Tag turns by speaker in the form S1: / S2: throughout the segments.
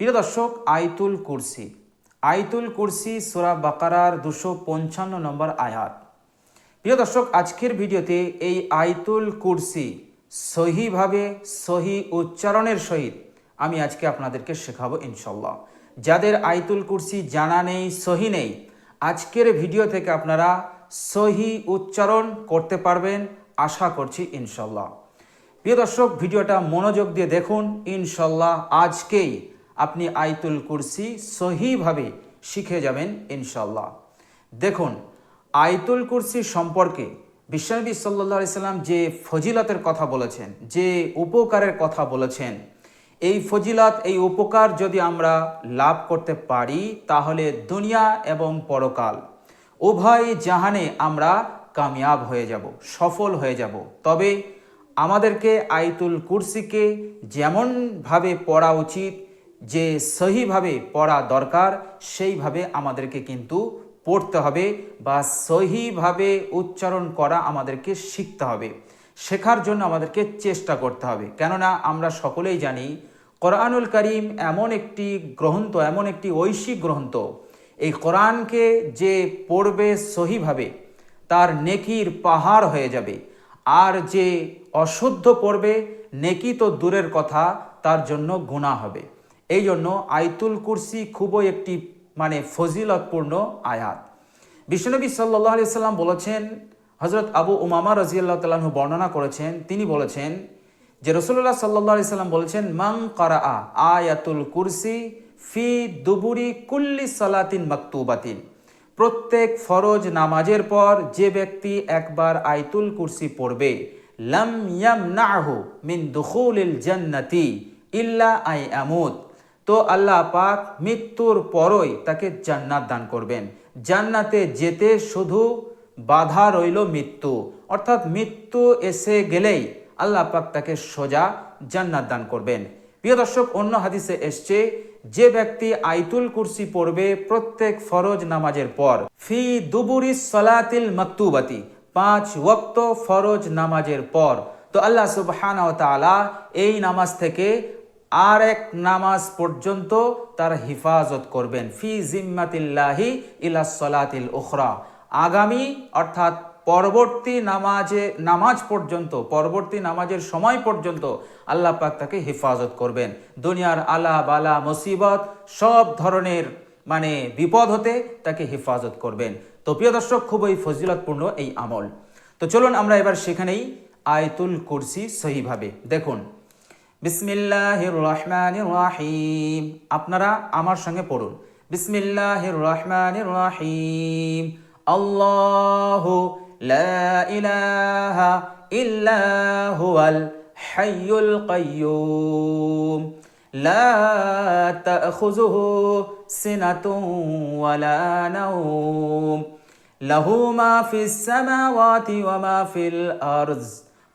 S1: প্রিয় দর্শক আইতুল কুরসি। আইতুল কুরসি সুরা বাকারার দুশো পঞ্চান্ন নম্বর আয়াত। প্রিয় দর্শক, আজকের ভিডিওতে এই আইতুল কুরসি সহিভাবে, সহি উচ্চারণের সহিত আমি আজকে আপনাদেরকে শেখাবো ইনশাল্লাহ যাদের আইতুল কুরসি জানা নেই, সহি নেই, আজকের ভিডিও থেকে আপনারা সহি উচ্চারণ করতে পারবেন আশা করছি ইনশাল্লাহ প্রিয় দর্শক, ভিডিওটা মনোযোগ দিয়ে দেখুন ইনশাল্লাহ আজকেই আপনি আইতুল কুরসি সহিভাবে শিখে যাবেন ইনশাল্লাহ দেখুন আইতুল কুরসি সম্পর্কে বিশ্বনবী সাল্লাহ সাল্লাম যে ফজিলতের কথা বলেছেন, যে উপকারের কথা বলেছেন, এই ফজিলত, এই উপকার যদি আমরা লাভ করতে পারি, তাহলে দুনিয়া এবং পরকাল উভয় জাহানে আমরা কামিয়াব হয়ে যাব, সফল হয়ে যাব। তবে আমাদেরকে আইতুল কুরসিকে যেমনভাবে পড়া উচিত যে সহিভাবে পড়া দরকার, সেইভাবে আমাদেরকে কিন্তু পড়তে হবে বা সহিভাবে উচ্চারণ করা আমাদেরকে শিখতে হবে। শেখার জন্য আমাদেরকে চেষ্টা করতে হবে। কেননা আমরা সকলেই জানি, কোরআনুল করিম এমন একটি গ্রন্থ, এমন একটি ঐশিক গ্রন্থ। এই কোরআনকে যে পড়বে সহিভাবে, তার নেকির পাহাড় হয়ে যাবে। আর যে অশুদ্ধ পড়বে, নেকি তো দূরের কথা, তার জন্য গুণা হবে। এই জন্য আইতুল কুরসি খুবই একটি মানে ফজিলতপূর্ণ আয়াত। বিশ্বনবী সাল্লাহ আলি সাল্লাম বলেছেন হজরত আবু উমামা রাজিয়াল্লাহ তাল্লাহ বর্ণনা করেছেন, তিনি বলেছেন যে রসুল্লাহ সাল্লাহ আলি সাল্লাম বলেছেন মাং কারা আয়াতুল কুরসি ফি দুবুরি কুল্লি সালাতিন মাকতুবাতিন। প্রত্যেক ফরজ নামাজের পর যে ব্যক্তি একবার আইতুল কুরসি পড়বে, লাম ইয়াম নাহু মিন দুখুলিল জান্নাতি ইল্লা আই আমুদ তো আল্লাহ পাক মৃত্যুর পরই তাকে জান্নাত দান করবেন। জান্নাতে যেতে শুধু বাধা রইল মৃত্যু। অর্থাৎ মৃত্যু এসে গেলেই আল্লাহ পাক তাকে সোজা জান্নাত দান করবেন। প্রিয় দর্শক, অন্য হাদিসে এসছে, যে ব্যক্তি আইতুল কুরসি পড়বে প্রত্যেক ফরজ নামাজের পর, ফি দুবুরি সলাতিল মাকতুবাতি, পাঁচ ওয়াক্ত ফরজ নামাজের পর, তো আল্লাহ সুবহান এই নামাজ থেকে আর এক নামাজ পর্যন্ত তার হিফাজত করবেন। ফি জিম্মাতিল্লাহি ইলা সলাতিল উখরা। আগামী, অর্থাৎ পরবর্তী নামাজে, নামাজ পর্যন্ত, পরবর্তী নামাজের সময় পর্যন্ত আল্লাহ পাক তাকে হেফাজত করবেন। দুনিয়ার আলা বালা মুসিবত সব ধরনের মানে বিপদ হতে তাকে হেফাজত করবেন। তো প্রিয় দর্শক, খুবই ফজিলতপূর্ণ এই আমল। তো চলুন আমরা এবার সেখানেই আয়তুল কুরসি সহিভাবে দেখুন। بسم الله الرحمن الرحيم أبنرا أمر شنگه پورون بسم الله الرحمن الرحيم الله لا إله إلا هو الحي القيوم لا تأخذه سنة ولا نوم له ما في السماوات وما في الأرض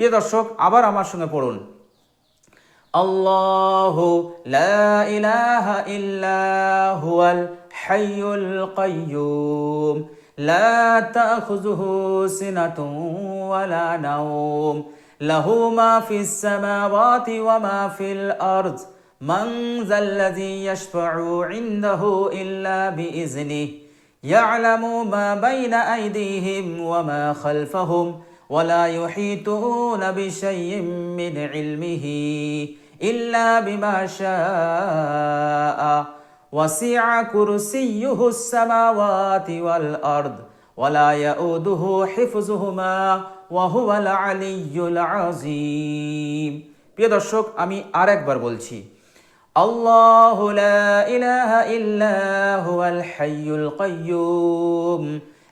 S1: প্রিয় দর্শক, আবার আমার সঙ্গে পড়ুন। আল্লাহ লা ইলাহা ইল্লা হুয়াল হাইয়ুল লা তাখুযুহু সিনাতুন ওয়ালা নাওম। লাহু মা ওয়া ইল্লা ولا يحيطون بشيء من علمه إلا بما شاء وسع كرسيه السماوات والأرض ولا يؤوده حفظهما وهو العلي العظيم প্রিয় দর্শক আমি আরেকবার বলছি الله لا إله إلا هو الحي القيوم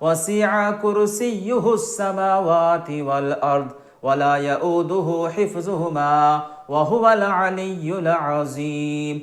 S1: وسع كرسيه السماوات والأرض ولا يؤوده حفظهما وهو العلي العظيم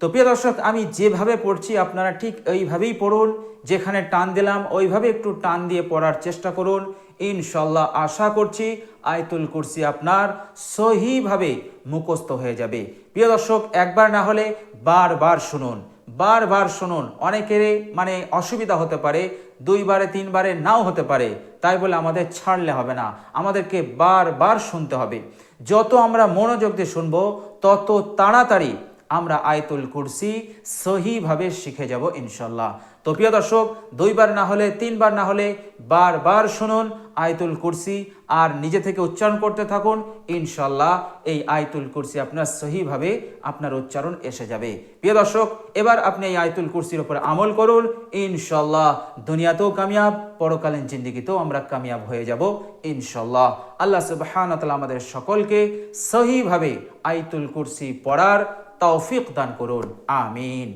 S1: তো প্রিয় দর্শক আমি যেভাবে পড়ছি আপনারা ঠিক এইভাবেই পড়ুন যেখানে টান দিলাম ওইভাবে একটু টান দিয়ে পড়ার চেষ্টা করুন ইনশাল্লাহ আশা করছি আয়তুল কুরসি আপনার সহিভাবে মুখস্থ হয়ে যাবে প্রিয় দর্শক একবার না হলে বারবার শুনুন বারবার শুনুন, অনেকেরই মানে অসুবিধা হতে পারে, দুইবারে, তিনবারে নাও হতে পারে, তাই বলে আমাদের ছাড়লে হবে না, আমাদেরকে বারবার শুনতে হবে। যত আমরা মনোযোগ দিয়ে শুনব, তত তাড়াতাড়ি আমরা আয়তুল কুরসি সহিভাবে শিখে যাব ইনশাল্লাহ তো প্রিয় দর্শক, দুইবার না হলে, তিনবার না হলে বারবার শুনুন আয়তুল কুরসি আর নিজে থেকে উচ্চারণ করতে থাকুন ইনশাল্লাহ এই আয়তুল কুরসি আপনার সহিভাবে আপনার উচ্চারণ এসে যাবে। প্রিয় দর্শক, এবার আপনি এই আয়তুল কুরসির উপর আমল করুন ইনশাল্লাহ দুনিয়াতেও কামিয়াব, পরকালীন জিন্দিগিতেও আমরা কামিয়াব হয়ে যাব ইনশাল্লাহ আল্লাহ সুবহান আমাদের সকলকে সহিভাবে আয়তুল কুরসি পড়ার তৌফিক দান করুন আমিন।